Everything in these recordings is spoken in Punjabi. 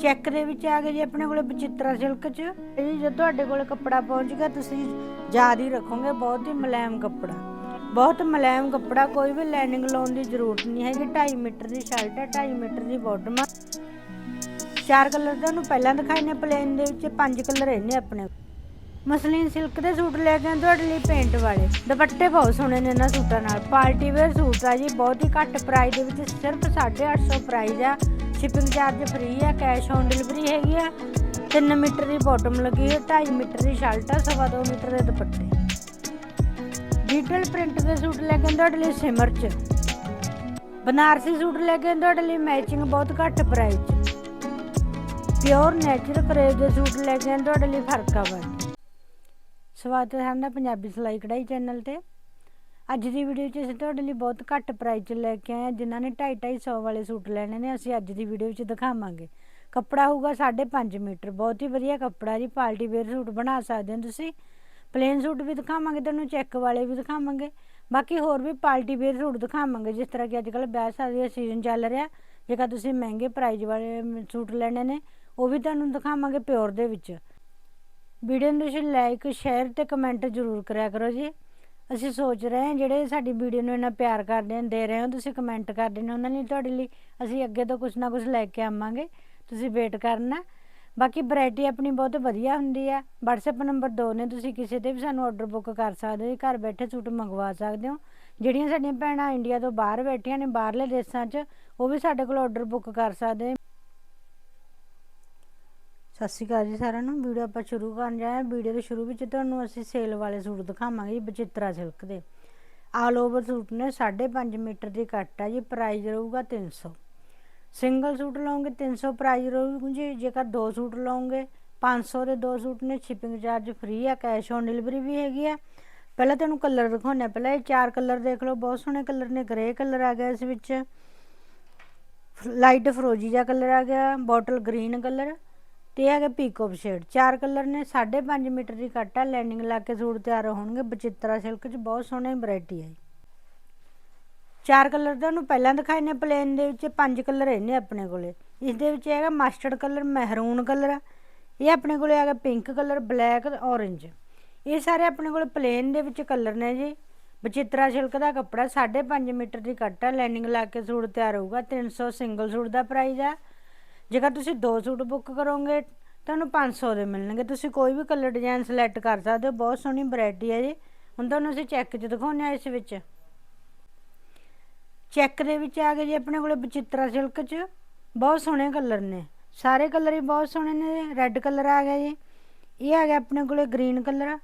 ਚੈੱਕ ਦੇ ਵਿੱਚ ਆ ਗਏ ਜੀ ਆਪਣੇ ਕੋਲੇ ਬਚਿੱਤਰਾ ਸਿਲਕ ਚ। ਜੀ ਜਦੋਂ ਤੁਹਾਡੇ ਕੋਲੇ ਕੱਪੜਾ ਪਹੁੰਚ ਤੁਸੀਂ ਯਾਦ ਹੀ ਰੱਖੋਗੇ, ਬਹੁਤ ਹੀ ਮੁਲਾਇਮ ਕੱਪੜਾ। ਬਹੁਤ ਮੁਲਾਇਮ ਕੱਪੜਾ, ਕੋਈ ਵੀ ਲਾਈਨਿੰਗ ਲਾਉਣ ਦੀ ਜ਼ਰੂਰਤ ਨਹੀਂ ਹੈਗੀ। 2.5 ਮੀਟਰ ਦੀ ਸ਼ਰਟ ਹੈ 2.5 ਮੀਟਰ ਦੀ ਬਾਟਮ ਆ। ਚਾਰ ਕਲਰ ਤੁਹਾਨੂੰ ਪਹਿਲਾਂ ਦਿਖਾਏ ਨੇ, ਪਲੇਨ ਦੇ ਵਿੱਚ ਪੰਜ ਕਲਰ ਇਹਨੇ ਆਪਣੇ ਮਸਲੀਨ ਸਿਲਕ ਦੇ ਸੂਟ ਲੈ ਕੇ ਤੁਹਾਡੇ ਲਈ ਪੇਂਟ ਵਾਲੇ। ਦੁਪੱਟੇ ਬਹੁਤ ਸੋਹਣੇ ਨੇ ਇਹਨਾਂ ਸੂਟਾਂ ਨਾਲ। ਪਾਰਟੀ ਵੇਅਰ ਸੂਟ ਆ ਜੀ, ਬਹੁਤ ਹੀ ਘੱਟ ਪ੍ਰਾਈਸ ਦੇ ਵਿੱਚ, ਸਿਰਫ 850 ਪ੍ਰਾਈਸ ਆ। ਸ਼ਿਪਿੰਗ ਚਾਰਜ ਫ੍ਰੀ ਆ ਕੈਸ਼ ਔਨ ਡਿਲੀਵਰੀ ਹੈਗੀ ਆ। 3 ਮੀਟਰ ਦੀ ਬਾਟਮ ਲੱਗੀ ਹੈ 2.5 ਮੀਟਰ ਦੀ ਸ਼ਰਟ ਆ, ਸਵਾ 2 ਮੀਟਰ ਦੇ ਦੁਪੱਟੇ। ਡਿਜੀਟਲ ਪ੍ਰਿੰਟ ਦੇ ਸੂਟ ਲੈ ਕੇ ਤੁਹਾਡੇ ਲਈ ਸਿਮਰ ਚ। ਬਨਾਰਸੀ ਸੂਟ ਲੈ ਕੇ ਤੁਹਾਡੇ ਲਈ ਮੈਚਿੰਗ ਬਹੁਤ ਘੱਟ ਪ੍ਰਾਈਸ ਚ। ਪਿਓਰ ਨੈਚੁਰਲ ਕਰੇਵ ਦੇ ਸੂਟ ਲੈ ਕੇ ਤੁਹਾਡੇ ਲਈ ਫਰਕਾਬਾਦ ਸਵਾਗਤ ਹੈ ਸਾਡਾ ਪੰਜਾਬੀ ਸਿਲਾਈ ਕਢਾਈ ਚੈਨਲ ਤੇ। ਅੱਜ ਦੀ ਵੀਡੀਓ 'ਚ ਅਸੀਂ ਤੁਹਾਡੇ ਲਈ ਬਹੁਤ ਘੱਟ ਪ੍ਰਾਈਸ 'ਚ ਲੈ ਕੇ ਆਏ ਹਾਂ, ਜਿਨ੍ਹਾਂ ਨੇ 2.5 250 ਵਾਲੇ ਸੂਟ ਲੈਣੇ ਨੇ, ਅਸੀਂ ਅੱਜ ਦੀ ਵੀਡੀਓ 'ਚ ਦਿਖਾਵਾਂਗੇ। ਕੱਪੜਾ ਹੋਊਗਾ 5.5 ਮੀਟਰ, ਬਹੁਤ ਹੀ ਵਧੀਆ ਕੱਪੜਾ ਜੀ, ਪਾਰਟੀ ਵੇਅਰ ਸੂਟ ਬਣਾ ਸਕਦੇ ਹੋ ਤੁਸੀਂ। ਪਲੇਨ ਸੂਟ ਵੀ ਦਿਖਾਵਾਂਗੇ ਤੁਹਾਨੂੰ ਚੈੱਕ ਵਾਲੇ ਵੀ ਦਿਖਾਵਾਂਗੇ। ਬਾਕੀ ਹੋਰ ਵੀ ਪਾਰਟੀ ਵੇਅਰ ਸੂਟ ਦਿਖਾਵਾਂਗੇ, ਜਿਸ ਤਰ੍ਹਾਂ ਕਿ ਅੱਜ ਕੱਲ੍ਹ ਵਿਆਹ ਸ਼ਾਦੀ ਦਾ ਸੀਜ਼ਨ ਚੱਲ ਰਿਹਾ, ਜੇਕਰ ਤੁਸੀਂ ਮਹਿੰਗੇ ਪ੍ਰਾਈਜ਼ ਵਾਲੇ ਸੂਟ ਲੈਣੇ ਨੇ, ਉਹ ਵੀ ਤੁਹਾਨੂੰ ਦਿਖਾਵਾਂਗੇ ਪਿਓਰ ਦੇ ਵਿੱਚ। ਵੀਡੀਓ ਨੂੰ ਤੁਸੀਂ ਲਾਈਕ ਸ਼ੇਅਰ ਤੇ ਕਮੈਂਟ ਜ਼ਰੂਰ ਕਰਿਆ ਕਰੋ ਜੀ। ਅਸੀਂ ਸੋਚ ਰਹੇ ਹਾਂ, ਜਿਹੜੇ ਸਾਡੀ ਵੀਡੀਓ ਨੂੰ ਇੰਨਾ ਪਿਆਰ ਕਰਦੇ ਨੇ ਦੇ ਰਹੇ ਹੋ, ਤੁਸੀਂ ਕਮੈਂਟ ਕਰਦੇ ਨੇ ਉਹਨਾਂ ਲਈ ਤੁਹਾਡੇ ਲਈ ਅਸੀਂ ਅੱਗੇ ਤੋਂ ਕੁਝ ਨਾ ਕੁਝ ਲੈ ਕੇ ਆਵਾਂਗੇ, ਤੁਸੀਂ ਵੇਟ ਕਰਨਾ। ਬਾਕੀ ਵੈਰਾਈਟੀ ਆਪਣੀ ਬਹੁਤ ਵਧੀਆ ਹੁੰਦੀ ਆ। WhatsApp ਨੰਬਰ 2 ਨੇ, ਤੁਸੀਂ ਕਿਸੇ ਤੇ ਵੀ ਸਾਨੂੰ ਆਰਡਰ ਬੁੱਕ ਕਰ ਸਕਦੇ ਹੋ ਘਰ ਬੈਠੇ ਸੂਟ ਮੰਗਵਾ ਸਕਦੇ ਹੋ। ਜਿਹੜੀਆਂ ਸਾਡੀਆਂ ਭੈਣਾਂ ਇੰਡੀਆ ਤੋਂ ਬਾਹਰ ਬੈਠੀਆਂ ਨੇ, ਬਾਹਰਲੇ ਦੇਸ਼ਾਂ 'ਚ, ਉਹ ਵੀ ਸਾਡੇ ਕੋਲ ਆਰਡਰ ਬੁੱਕ ਕਰ ਸਕਦੇ ਸਤਿ ਸ਼੍ਰੀ ਅਕਾਲ ਜੀ ਸਾਰਿਆਂ ਨੂੰ। ਵੀਡੀਓ ਆਪਾਂ ਸ਼ੁਰੂ ਕਰਨ ਜਾਏ ਵੀਡੀਓ ਦੇ ਸ਼ੁਰੂ ਵਿੱਚ ਤੁਹਾਨੂੰ ਅਸੀਂ ਸੇਲ ਵਾਲੇ ਸੂਟ ਦਿਖਾਵਾਂਗੇ ਜੀ, ਬਚਿੱਤਰਾ ਸਿਲਕ ਦੇ। ਆਲ ਓਵਰ ਸੂਟ ਨੇ 5.5 ਮੀਟਰ ਦੀ ਕੱਟ ਆ ਜੀ ਪ੍ਰਾਈਸ ਰਹੂਗਾ 300 ਸਿੰਗਲ ਸੂਟ ਲਓਗੇ 300 ਪ੍ਰਾਈਸ ਰਹੂਗਾ ਜੀ, ਜੇਕਰ ਦੋ ਸੂਟ ਲਓਗੇ 500 ਦੇ ਦੋ ਸੂਟ ਨੇ, ਸ਼ਿਪਿੰਗ ਚਾਰਜ ਫ੍ਰੀ ਆ, ਕੈਸ਼ ਔਨ ਡਿਲੀਵਰੀ ਵੀ ਹੈਗੀ ਆ। ਪਹਿਲਾਂ ਤੁਹਾਨੂੰ ਕਲਰ ਦਿਖਾਉਣੇ ਪਹਿਲਾਂ ਇਹ ਚਾਰ ਕਲਰ ਦੇਖ ਲਓ, ਬਹੁਤ ਸੋਹਣੇ ਕਲਰ ਨੇ, ਗ੍ਰੇ ਕਲਰ ਆ ਗਿਆ ਇਸ ਵਿੱਚ। ਲਾਈਟ ਫਰੋਜੀ ਜਿਹਾ ਕਲਰ ਆ ਗਿਆ, ਬੋਟਲ ਗ੍ਰੀਨ ਕਲਰ। ਤੇ ਹੈਗਾ ਪੀਕੋਪ ਸ਼ੇਡ ਚਾਰ ਕਲਰ ਨੇ 5.5 ਮੀਟਰ ਦੀ ਕੱਟ ਆ ਲੈਂਡਿੰਗ ਲਾ ਕੇ ਸੂਟ ਤਿਆਰ ਹੋਣਗੇ। ਬਚਿੱਤਰਾ ਸਿਲਕ ਚ ਬਹੁਤ ਸੋਹਣੀ ਵੈਰਾਈਟੀ ਹੈ ਚਾਰ ਕਲਰ ਤੁਹਾਨੂੰ ਪਹਿਲਾਂ ਦਿਖਾਏ ਨੇ, ਪਲੇਨ ਦੇ ਵਿੱਚ ਪੰਜ ਕਲਰ ਇਹਨੇ ਆਪਣੇ ਕੋਲੇ। ਇਸ ਦੇ ਵਿੱਚ ਹੈਗਾ ਮਸਟਰਡ ਕਲਰ, ਮਹਿਰੂਨ ਕਲਰ ਇਹ ਆਪਣੇ ਕੋਲੇ ਹੈਗਾ ਪਿੰਕ ਕਲਰ, ਬਲੈਕ, ਔਰੇਂਜ। ਇਹ ਸਾਰੇ ਆਪਣੇ ਕੋਲੇ ਪਲੇਨ ਦੇ ਵਿੱਚ ਕਲਰ ਨੇ ਜੀ। ਬਚਿੱਤਰਾ ਸਿਲਕ ਦਾ ਕੱਪੜਾ 5.5 ਮੀਟਰ ਦੀ ਕੱਟ ਆ ਲੈਂਡਿੰਗ ਲਾ ਕੇ ਸੂਟ ਤਿਆਰ ਹੋਊਗਾ। 300 ਸਿੰਗਲ ਸੂਟ ਦਾ ਪ੍ਰਾਈਸ ਆ। ਜੇਕਰ ਤੁਸੀਂ ਦੋ ਸੂਟ ਬੁੱਕ ਕਰੋਗੇ ਤੁਹਾਨੂੰ 500 ਦੇ ਮਿਲਣਗੇ। ਤੁਸੀਂ ਕੋਈ ਵੀ ਕਲਰ ਡਿਜ਼ਾਈਨ ਸਿਲੈਕਟ ਕਰ ਸਕਦੇ ਹੋ, ਬਹੁਤ ਸੋਹਣੀ ਵੈਰਾਈਟੀ ਹੈ ਜੀ। ਹੁਣ ਤੁਹਾਨੂੰ ਅਸੀਂ ਚੈੱਕ 'ਚ ਦਿਖਾਉਂਦੇ ਆ ਇਸ ਵਿੱਚ। ਚੈੱਕ ਦੇ ਵਿੱਚ ਆ ਗਏ ਜੀ ਆਪਣੇ ਕੋਲੇ ਬਚਿੱਤਰਾ ਸਿਲਕ 'ਚ। ਬਹੁਤ ਸੋਹਣੇ ਕਲਰ ਨੇ। ਸਾਰੇ ਕਲਰ ਹੀ ਬਹੁਤ ਸੋਹਣੇ ਨੇ। ਰੈੱਡ ਕਲਰ ਆ ਗਿਆ ਜੀ। ਇਹ ਆ ਗਿਆ ਆਪਣੇ ਕੋਲੇ ਗ੍ਰੀਨ ਕਲਰ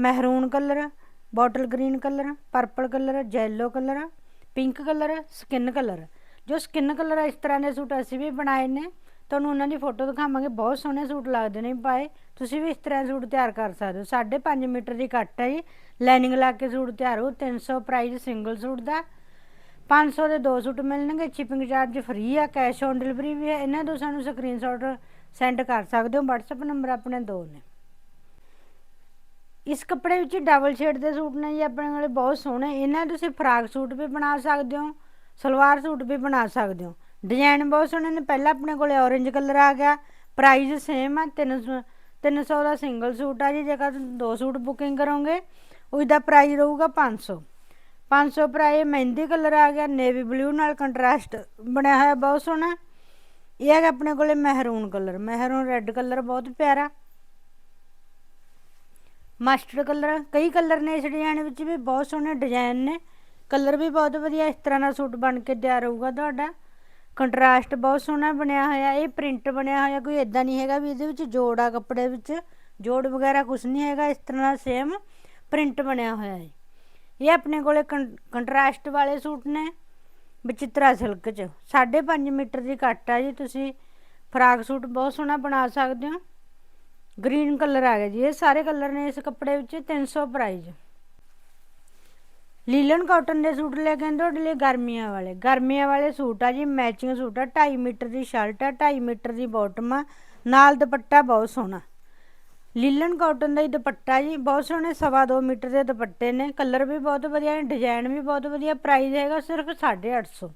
ਮਹਿਰੂਨ colour bottle green colour purple colour yellow colour pink colour skin colour ਜੋ ਸਕਿਨ ਕਲਰ ਇਸ ਤਰ੍ਹਾਂ ਦੇ ਸੂਟ ਅਸੀਂ ਵੀ ਬਣਾਏ ਨੇ। ਤੁਹਾਨੂੰ ਉਹਨਾਂ ਦੀ ਫੋਟੋ ਦਿਖਾਵਾਂਗੇ, ਬਹੁਤ ਸੋਹਣੇ ਸੂਟ ਲੱਗਦੇ ਨੇ ਪਾਏ ਤੁਸੀਂ ਵੀ ਇਸ ਤਰ੍ਹਾਂ ਸੂਟ ਤਿਆਰ ਕਰ ਸਕਦੇ ਹੋ। 5.5 ਮੀਟਰ ਦੀ ਕੱਟ ਹੈ ਜੀ। ਲਾਈਨਿੰਗ ਲਾ ਕੇ ਸੂਟ ਤਿਆਰ ਹੋ 300 ਪ੍ਰਾਈਸ ਸਿੰਗਲ ਸੂਟ ਦਾ। 500 ਦੇ ਦੋ ਸੂਟ ਮਿਲਣਗੇ ਸ਼ਿਪਿੰਗ ਚਾਰਜ ਫ੍ਰੀ ਆ ਕੈਸ਼ ਔਨ ਡਿਲੀਵਰੀ ਵੀ ਹੈ। ਇਹਨਾਂ ਤੋਂ ਸਾਨੂੰ ਸਕਰੀਨਸ਼ਾਟ ਸੈਂਡ ਕਰ ਸਕਦੇ ਹੋ। WhatsApp ਨੰਬਰ ਆਪਣੇ ਦੋ ਨੇ। ਇਸ ਕੱਪੜੇ ਵਿੱਚ ਡਬਲ ਸ਼ੇਡ ਦੇ ਸੂਟ ਨੇ ਜੀ, ਆਪਣੇ ਕੋਲੇ ਬਹੁਤ ਸੋਹਣੇ। ਇਹਨਾਂ ਤੁਸੀਂ ਫਰਾਕ ਸੂਟ ਵੀ ਬਣਾ ਸਕਦੇ ਹੋ। ਸਲਵਾਰ ਸੂਟ ਵੀ ਬਣਾ ਸਕਦੇ ਹੋ। ਡਿਜ਼ਾਈਨ ਬਹੁਤ ਸੋਹਣੇ ਨੇ। ਪਹਿਲਾਂ ਆਪਣੇ ਕੋਲੇ ਔਰੇਂਜ ਕਲਰ ਆ ਗਿਆ। ਪ੍ਰਾਈਸ ਸੇਮ ਆ। 300 300 ਦਾ ਸਿੰਗਲ ਸੂਟ ਆ ਜੀ। ਜੇਕਰ ਤੁਸੀਂ ਦੋ ਸੂਟ ਬੁਕਿੰਗ ਕਰੋਗੇ ਉਸ ਦਾ ਪ੍ਰਾਈਸ ਰਹੂਗਾ 500 500 ਪ੍ਰਾਈਸ ਮਹਿੰਦੀ ਕਲਰ ਆ ਗਿਆ। ਨੇਵੀ ਬਲੂ ਨਾਲ ਕੰਟਰਾਸਟ ਬਣਿਆ ਹੋਇਆ ਬਹੁਤ ਸੋਹਣਾ। ਇਹ ਹੈਗਾ ਆਪਣੇ ਕੋਲੇ ਮਹਿਰੂਨ ਕਲਰ ਮਹਿਰੂਨ ਰੈੱਡ ਕਲਰ ਬਹੁਤ ਪਿਆਰਾ। ਮਸਟਰਡ ਕਲਰ ਕਈ ਕਲਰ ਨੇ ਇਸ ਡਿਜ਼ਾਈਨ ਵਿੱਚ ਵੀ। ਬਹੁਤ ਸੋਹਣੇ ਡਿਜ਼ਾਈਨ ਨੇ। ਕਲਰ ਵੀ ਬਹੁਤ ਵਧੀਆ, ਇਸ ਤਰ੍ਹਾਂ ਦਾ ਸੂਟ ਬਣ ਕੇ ਤਿਆਰ ਹੋਊਗਾ ਤੁਹਾਡਾ। ਕੰਟਰਾਸਟ ਬਹੁਤ ਸੋਹਣਾ ਬਣਿਆ ਹੋਇਆ, ਇਹ ਪ੍ਰਿੰਟ ਬਣਿਆ ਹੋਇਆ, ਕੋਈ ਇਦਾਂ ਨਹੀਂ ਹੈਗਾ ਵੀ ਇਹਦੇ ਵਿੱਚ ਜੋੜ ਆ ਕੱਪੜੇ ਵਿੱਚ, ਜੋੜ ਵਗੈਰਾ ਕੁਝ ਨਹੀਂ ਹੈਗਾ, ਇਸ ਤਰ੍ਹਾਂ ਦਾ ਸੇਮ ਪ੍ਰਿੰਟ ਬਣਿਆ ਹੋਇਆ ਹੈ। ਇਹ ਆਪਣੇ ਕੋਲੇ ਕੰਟਰਾਸਟ ਵਾਲੇ ਸੂਟ ਨੇ ਬਚਿੱਤਰਾ ਸਿਲਕ ਚ। 5.5 ਮੀਟਰ ਦੀ ਕੱਟ ਆ ਜੀ, ਤੁਸੀਂ ਫਰਾਕ ਸੂਟ ਬਹੁਤ ਸੋਹਣਾ ਬਣਾ ਸਕਦੇ ਹੋ। ਗ੍ਰੀਨ ਕਲਰ ਆ ਗਿਆ ਜੀ, ਇਹ ਸਾਰੇ ਕਲਰ ਨੇ ਇਸ ਕੱਪੜੇ ਵਿੱਚ 300 ਪ੍ਰਾਈਜ਼ ਲੀਲਨ ਕਾਟਨ ਦੇ ਸੂਟ ਲੈ ਕੇ ਆਂਦੇ ਤੁਹਾਡੇ ਲਈ ਗਰਮੀਆਂ ਵਾਲੇ। ਗਰਮੀਆਂ ਵਾਲੇ ਸੂਟ ਆ ਜੀ ਮੈਚਿੰਗ ਸੂਟ ਆ 2.5 ਮੀਟਰ ਦੀ ਸ਼ਰਟ ਆ 2.5 ਮੀਟਰ ਦੀ ਬਾਟਮ ਆ, ਨਾਲ ਦੁਪੱਟਾ ਬਹੁਤ ਸੋਹਣਾ। ਲੀਲਨ ਕਾਟਨ ਦਾ ਹੀ ਦੁਪੱਟਾ ਜੀ, ਬਹੁਤ ਸੋਹਣੇ, ਸਵਾ 2 ਮੀਟਰ ਦੇ ਦੁਪੱਟੇ ਨੇ ਕਲਰ ਵੀ ਬਹੁਤ ਵਧੀਆ ਨੇ ਡਿਜ਼ਾਈਨ ਵੀ ਬਹੁਤ ਵਧੀਆ ਪ੍ਰਾਈਸ ਹੈਗਾ ਸਿਰਫ 850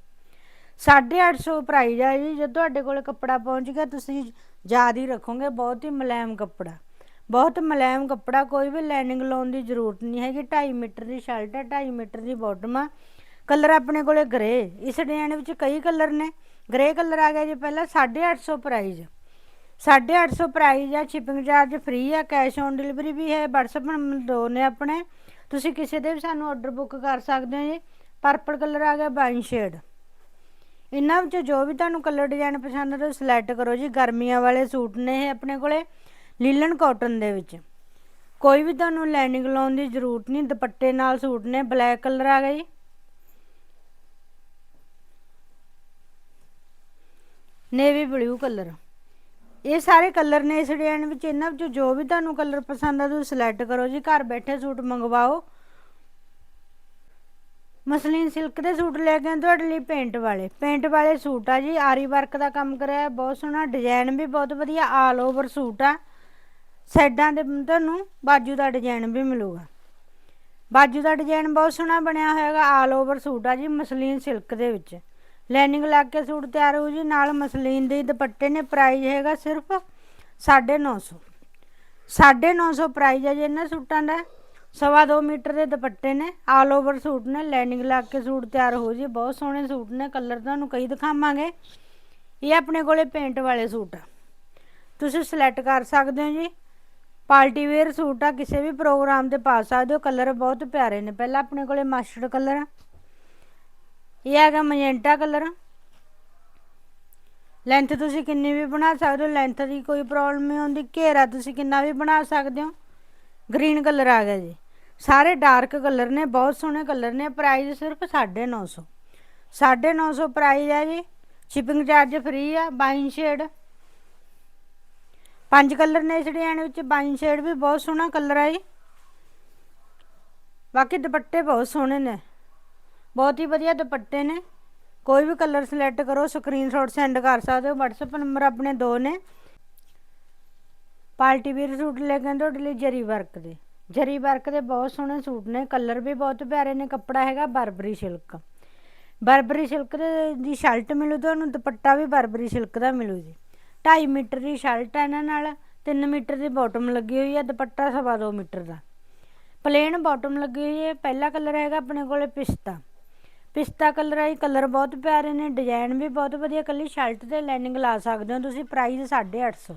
850 ਪ੍ਰਾਈਸ ਆ ਜੀ, ਜੇ ਤੁਹਾਡੇ ਕੋਲ ਕੱਪੜਾ ਪਹੁੰਚ ਗਿਆ, ਤੁਸੀਂ ਯਾਦ ਹੀ ਰੱਖੋਗੇ, ਬਹੁਤ ਹੀ ਮੁਲਾਇਮ ਕੱਪੜਾ। ਬਹੁਤ ਮੁਲਾਇਮ ਕੱਪੜਾ, ਕੋਈ ਵੀ ਲਾਈਨਿੰਗ ਲਾਉਣ ਦੀ ਜ਼ਰੂਰਤ ਨਹੀਂ ਹੈਗੀ। 2.5 ਮੀਟਰ ਦੀ ਸ਼ਰਟ ਹੈ 2.5 ਮੀਟਰ ਦੀ ਬਾਟਮ ਆ। ਕਲਰ ਆਪਣੇ ਕੋਲੇ ਗ੍ਰੇ, ਇਸ ਡਿਜ਼ਾਈਨ ਵਿੱਚ ਕਈ ਕਲਰ ਨੇ। ਗ੍ਰੇ ਕਲਰ ਆ ਗਿਆ ਜੀ ਪਹਿਲਾਂ 850 ਪ੍ਰਾਈਸ 850 ਪ੍ਰਾਈਸ ਆ ਸ਼ਿਪਿੰਗ ਚਾਰਜ ਫ੍ਰੀ ਆ ਕੈਸ਼ ਔਨ ਡਿਲੀਵਰੀ ਵੀ ਹੈ, WhatsApp ਨੰਬਰ ਦੋ ਨੇ ਆਪਣੇ। ਤੁਸੀਂ ਕਿਸੇ ਦੇ ਵੀ ਸਾਨੂੰ ਆਰਡਰ ਬੁੱਕ ਕਰ ਸਕਦੇ ਹੋ ਜੀ। ਪਰਪਲ ਕਲਰ ਆ ਗਿਆ ਵਾਈਨ ਸ਼ੇਡ ਇਹਨਾਂ ਵਿੱਚ ਜੋ ਵੀ ਤੁਹਾਨੂੰ ਕਲਰ ਡਿਜ਼ਾਈਨ ਪਸੰਦ ਹੈ ਤੁਸੀਂ ਸਿਲੈਕਟ ਕਰੋ ਜੀ। ਗਰਮੀਆਂ ਵਾਲੇ ਸੂਟ ਨੇ ਇਹ ਆਪਣੇ ਕੋਲੇ। ਲੀਲਨ ਕਾਟਨ ਦੇ ਵਿੱਚ। ਕੋਈ ਵੀ ਤੁਹਾਨੂੰ ਲਾਈਨਿੰਗ ਲਾਉਣ ਦੀ ਜ਼ਰੂਰਤ ਨਹੀਂ, ਦੁਪੱਟੇ ਨਾਲ ਸੂਟ ਨੇ, ਬਲੈਕ ਕਲਰ ਆ ਗਿਆ ਜੀ। Navy blue colour. ਇਹ ਸਾਰੇ ਕਲਰ ਨੇ ਇਸ ਡਿਜ਼ਾਈਨ ਵਿੱਚ, ਇਹਨਾਂ ਵਿੱਚੋਂ ਜੋ ਵੀ ਤੁਹਾਨੂੰ ਕਲਰ ਪਸੰਦ ਆ, ਤੁਸੀਂ ਸਿਲੈਕਟ ਕਰੋ ਜੀ। ਘਰ ਬੈਠੇ ਸੂਟ ਮੰਗਵਾਓ। ਮਸਲੀਨ ਸਿਲਕ ਦੇ ਸੂਟ ਲੈ ਕੇ ਤੁਹਾਡੇ ਲਈ ਪੇਂਟ ਵਾਲੇ। ਪੇਂਟ ਵਾਲੇ ਸੂਟ ਆ ਜੀ, ਆਰੀ ਵਰਕ ਦਾ ਕੰਮ ਕਰਿਆ, ਬਹੁਤ ਸੋਹਣਾ, ਡਿਜ਼ਾਈਨ ਵੀ ਬਹੁਤ ਵਧੀਆ ਆਲ ਓਵਰ ਸੂਟ ਆ। ਸਾਈਡਾਂ ਦੇ ਤੁਹਾਨੂੰ ਬਾਜੂ ਦਾ ਡਿਜ਼ਾਈਨ ਵੀ ਮਿਲੂਗਾ। ਬਾਜੂ ਦਾ ਡਿਜ਼ਾਈਨ ਬਹੁਤ ਸੋਹਣਾ ਬਣਿਆ ਹੋਇਆਗਾ ਆਲ ਓਵਰ ਸੂਟ ਆ ਜੀ, ਮਸਲੀਨ ਸਿਲਕ ਦੇ ਵਿੱਚ। ਲੈਨਿੰਗ ਲੱਗ ਕੇ ਸੂਟ ਤਿਆਰ ਹੋ ਜੀ, ਨਾਲ ਮਸਲੀਨ ਦੇ ਦੁਪੱਟੇ ਨੇ ਪ੍ਰਾਈਸ ਹੈਗਾ ਸਿਰਫ 950 950 ਪ੍ਰਾਈਸ ਹੈ ਜੀ ਇਹਨਾਂ ਸੂਟਾਂ ਦਾ। ਸਵਾ ਦੋ ਮੀਟਰ ਦੇ ਦੁਪੱਟੇ ਨੇ ਆਲ ਓਵਰ ਸੂਟ ਨੇ ਲੈਨਿੰਗ ਲੱਗ ਕੇ ਸੂਟ ਤਿਆਰ ਹੋ ਜੀ, ਬਹੁਤ ਸੋਹਣੇ ਸੂਟ ਨੇ ਕਲਰ ਤੁਹਾਨੂੰ ਕਈ ਦਿਖਾਵਾਂਗੇ। ਇਹ ਆਪਣੇ ਕੋਲੇ ਪੇਂਟ ਵਾਲੇ ਸੂਟ ਆ। ਤੁਸੀਂ ਸਿਲੈਕਟ ਕਰ ਸਕਦੇ ਹੋ ਜੀ। ਪਾਰਟੀ ਵੇਅਰ ਸੂਟ ਆ, ਕਿਸੇ ਵੀ ਪ੍ਰੋਗਰਾਮ ਤੇ ਪਾ ਸਕਦੇ ਹੋ, ਕਲਰ ਬਹੁਤ ਪਿਆਰੇ ਨੇ। ਪਹਿਲਾਂ ਆਪਣੇ ਕੋਲੇ ਮਸਟਰਡ ਕਲਰ ਆ। ਇਹ ਹੈਗਾ ਮੈਜੈਂਟਾ ਕਲਰ ਲੈਂਥ ਤੁਸੀਂ ਕਿੰਨੀ ਵੀ ਬਣਾ ਸਕਦੇ ਹੋ ਲੈਂਥ ਦੀ ਕੋਈ ਪ੍ਰੋਬਲਮ ਨਹੀਂ ਆਉਂਦੀ ਘੇਰਾ ਤੁਸੀਂ ਕਿੰਨਾ ਵੀ ਬਣਾ ਸਕਦੇ ਹੋ। ਗ੍ਰੀਨ ਕਲਰ ਆ ਗਿਆ ਜੀ। ਸਾਰੇ ਡਾਰਕ ਕਲਰ ਨੇ, ਬਹੁਤ ਸੋਹਣੇ ਕਲਰ ਨੇ। ਪ੍ਰਾਈਸ ਸਿਰਫ 950 950 ਪ੍ਰਾਈਸ ਹੈ ਜੀ। ਸ਼ਿਪਿੰਗ ਚਾਰਜ ਫ੍ਰੀ ਆ ਬਾਈਨ ਸ਼ੇਡ ਪੰਜ ਕਲਰ ਨੇ ਇਸ ਡਿਜ਼ਾਈਨ ਵਿੱਚ ਬਾਈਨ ਸ਼ੇਡ ਵੀ ਬਹੁਤ ਸੋਹਣਾ ਕਲਰ ਆ ਜੀ। ਬਾਕੀ ਦੁਪੱਟੇ ਬਹੁਤ ਸੋਹਣੇ ਨੇ। ਬਹੁਤ ਹੀ ਵਧੀਆ ਦੁਪੱਟੇ ਨੇ। ਕੋਈ ਵੀ ਕਲਰ ਸਿਲੈਕਟ ਕਰੋ, ਸਕਰੀਨਸ਼ਾਟ ਸੈਂਡ ਕਰ ਸਕਦੇ ਹੋ। WhatsApp ਨੰਬਰ ਆਪਣੇ ਦੋ ਨੇ। ਪਾਰਟੀ ਵੀਰ ਸੂਟ ਲੈ ਕੇ ਤੁਹਾਡੇ ਲਈ ਜਰੀ ਵਰਕ ਦੇ। ਜਰੀ ਵਰਕ ਦੇ ਬਹੁਤ ਸੋਹਣੇ ਸੂਟ ਨੇ। ਕਲਰ ਵੀ ਬਹੁਤ ਪਿਆਰੇ ਨੇ। ਕੱਪੜਾ ਹੈਗਾ ਬਰਬਰੀ ਸਿਲਕ। ਬਰਬਰੀ ਸਿਲਕ ਦੇ ਦੀ ਸ਼ਰਟ ਮਿਲੂ ਤੁਹਾਨੂੰ ਦੁਪੱਟਾ ਵੀ ਬਰਬਰੀ ਸਿਲਕ ਦਾ ਮਿਲੂ ਜੀ। 2.5 ਮੀਟਰ ਦੀ ਸ਼ਰਟ ਹੈ ਇਹਨਾਂ ਨਾਲ 3 ਮੀਟਰ ਦੀ ਬਾਟਮ ਲੱਗੀ ਹੋਈ ਹੈ ਦੁਪੱਟਾ ਸਵਾ 2 ਮੀਟਰ ਦਾ। ਪਲੇਨ ਬਾਟਮ ਲੱਗੀ ਹੋਈ ਹੈ ਪਹਿਲਾ ਕਲਰ ਹੈਗਾ ਆਪਣੇ ਕੋਲੇ ਪਿਸਤਾ। ਪਿਸਤਾ ਕਲਰ ਹੈ ਕਲਰ ਬਹੁਤ ਪਿਆਰੇ ਨੇ ਡਿਜ਼ਾਈਨ ਵੀ ਬਹੁਤ ਵਧੀਆ, ਕੱਲੀ ਸ਼ਰਟ ਤੇ ਲਾਈਨਿੰਗ ਲਾ ਸਕਦੇ ਹੋ ਤੁਸੀਂ ਪ੍ਰਾਈਸ 850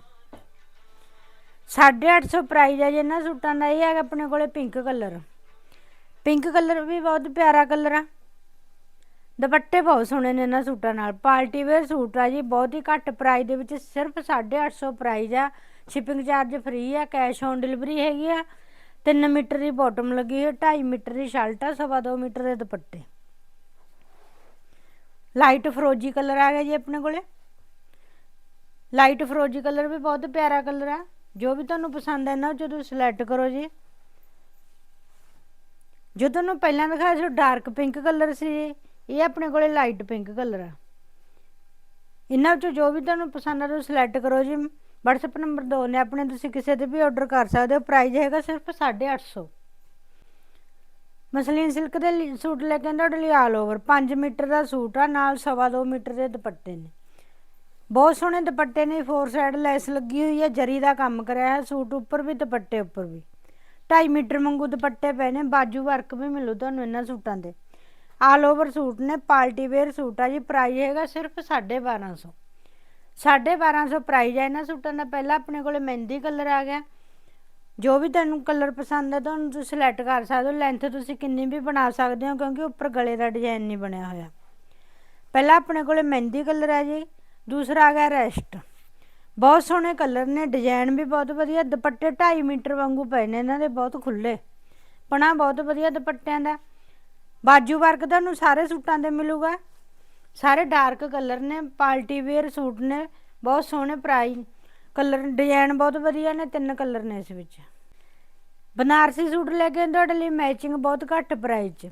850 ਪ੍ਰਾਈਸ ਹੈ ਜੀ, ਇਹਨਾਂ ਸੂਟਾਂ ਦਾ, ਇਹ ਹੈਗਾ ਆਪਣੇ ਕੋਲੇ ਪਿੰਕ ਕਲਰ ਪਿੰਕ ਕਲਰ ਵੀ ਬਹੁਤ ਪਿਆਰਾ ਕਲਰ ਆ। ਦੁਪੱਟੇ ਬਹੁਤ ਸੋਹਣੇ ਨੇ ਇਹਨਾਂ ਸੂਟਾਂ ਨਾਲ। ਪਾਰਟੀ ਵੇਅਰ ਸੂਟ ਆ ਜੀ, ਬਹੁਤ ਹੀ ਘੱਟ ਪ੍ਰਾਈਸ ਦੇ ਵਿੱਚ ਸਿਰਫ 850 ਪ੍ਰਾਈਸ ਆ। ਸ਼ਿਪਿੰਗ ਚਾਰਜ ਫ੍ਰੀ ਆ ਕੈਸ਼ ਔਨ ਡਿਲੀਵਰੀ ਹੈਗੀ ਆ। 3 ਮੀਟਰ ਦੀ ਬਾਟਮ ਲੱਗੀ ਹੈ 2.5 ਮੀਟਰ ਦੀ ਸ਼ਰਟ ਆ, ਸਵਾ 2 ਮੀਟਰ ਦੇ ਦੁਪੱਟੇ। ਲਾਈਟ ਫਰੋਜੀ ਕਲਰ ਆ ਗਿਆ ਜੀ ਆਪਣੇ ਕੋਲੇ। ਲਾਈਟ ਫਰੋਜੀ ਕਲਰ ਵੀ ਬਹੁਤ ਪਿਆਰਾ ਕਲਰ ਆ। ਜੋ ਵੀ ਤੁਹਾਨੂੰ ਪਸੰਦ ਹੈ ਨਾ ਜਦੋਂ ਸਿਲੈਕਟ ਕਰੋ ਜੀ। ਜੋ ਤੁਹਾਨੂੰ ਪਹਿਲਾਂ ਦਿਖਾਇਆ ਸੀ ਡਾਰਕ ਪਿੰਕ ਕਲਰ ਸੀ ਇਹ ਆਪਣੇ ਕੋਲੇ ਲਾਈਟ ਪਿੰਕ ਕਲਰ ਆ। ਇਹਨਾਂ ਵਿੱਚੋਂ ਜੋ ਵੀ ਤੁਹਾਨੂੰ ਪਸੰਦ ਆ, ਤੁਸੀਂ ਸਿਲੈਕਟ ਕਰੋ ਜੀ। WhatsApp ਨੰਬਰ ਦੋ ਨੇ ਆਪਣੇ, ਤੁਸੀਂ ਕਿਸੇ ਤੇ ਵੀ ਆਰਡਰ ਕਰ ਸਕਦੇ ਹੋ। ਪ੍ਰਾਈਸ ਹੈਗਾ ਸਿਰਫ 850 ਮਸਲੀਨ ਸਿਲਕ ਦੇ ਲਈ ਸੂਟ ਲੈ ਕੇ ਆਂਦਾ ਤੁਹਾਡੇ ਲਈ ਆਲ ਓਵਰ 5 ਮੀਟਰ ਦਾ ਸੂਟ ਆ, ਨਾਲ ਸਵਾ 2 ਮੀਟਰ ਦੇ ਦੁਪੱਟੇ ਨੇ। ਬਹੁਤ ਸੋਹਣੇ ਦੁਪੱਟੇ ਨੇ ਫੋਰ ਸਾਈਡ ਲੈਸ ਲੱਗੀ ਹੋਈ ਹੈ ਜਰੀ ਦਾ ਕੰਮ ਕਰਿਆ ਹੈ ਸੂਟ, ਉੱਪਰ ਵੀ ਦੁਪੱਟੇ, ਉੱਪਰ ਵੀ। 2.5 ਮੀਟਰ ਵਾਂਗੂ ਦੁਪੱਟੇ ਪਏ ਨੇ, ਬਾਜੂ ਵਰਕ ਵੀ ਮਿਲੂ ਤੁਹਾਨੂੰ ਇਹਨਾਂ ਸੂਟਾਂ ਦੇ। ਆਲ ਓਵਰ ਸੂਟ ਨੇ, ਪਾਰਟੀ ਵੇਅਰ ਸੂਟ ਆ ਜੀ ਪ੍ਰਾਈਸ ਹੈਗਾ ਸਿਰਫ 1250 1250 ਪ੍ਰਾਈਸ ਆ, ਇਹਨਾਂ ਸੂਟਾਂ ਦਾ ਪਹਿਲਾਂ ਆਪਣੇ ਕੋਲੇ ਮਹਿੰਦੀ ਕਲਰ ਆ ਗਿਆ। ਜੋ ਵੀ ਤੁਹਾਨੂੰ ਕਲਰ ਪਸੰਦ ਹੈ ਤੁਹਾਨੂੰ ਤੁਸੀਂ ਸਿਲੈਕਟ ਕਰ ਸਕਦੇ ਹੋ। ਲੈਂਥ ਤੁਸੀਂ ਕਿੰਨੀ ਵੀ ਬਣਾ ਸਕਦੇ ਹੋ, ਕਿਉਂਕਿ ਉੱਪਰ ਗਲੇ ਦਾ ਡਿਜ਼ਾਈਨ ਨਹੀਂ ਬਣਿਆ ਹੋਇਆ। ਪਹਿਲਾਂ ਆਪਣੇ ਕੋਲੇ ਮਹਿੰਦੀ ਕਲਰ ਹੈ ਜੀ, ਦੂਸਰਾ ਆ ਗਿਆ ਰੈਸਟ ਬਹੁਤ ਸੋਹਣੇ ਕਲਰ ਨੇ ਡਿਜ਼ਾਈਨ ਵੀ ਬਹੁਤ ਵਧੀਆ, ਦੁਪੱਟੇ 2.5 ਮੀਟਰ ਵਾਂਗੂ ਪਏ ਨੇ ਇਹਨਾਂ ਦੇ, ਬਹੁਤ ਖੁੱਲੇ ਪਣਾ ਬਹੁਤ ਵਧੀਆ ਦੁਪੱਟਿਆਂ ਦਾ। ਬਾਜੂ ਵਰਕ ਤੁਹਾਨੂੰ ਸਾਰੇ ਸੂਟਾਂ ਦੇ ਮਿਲੂਗਾ। ਸਾਰੇ ਡਾਰਕ ਕਲਰ ਨੇ, ਪਾਰਟੀ ਵੇਅਰ ਸੂਟ ਨੇ, ਬਹੁਤ ਸੋਹਣੇ ਪ੍ਰਾਈਸ ਕਲਰ ਡਿਜ਼ਾਈਨ ਬਹੁਤ ਵਧੀਆ ਨੇ, ਤਿੰਨ ਕਲਰ ਨੇ ਇਸ ਵਿੱਚ। ਬਨਾਰਸੀ ਸੂਟ ਲੈ ਕੇ ਤੁਹਾਡੇ ਲਈ ਮੈਚਿੰਗ ਬਹੁਤ ਘੱਟ ਪ੍ਰਾਈਸ 'ਚ।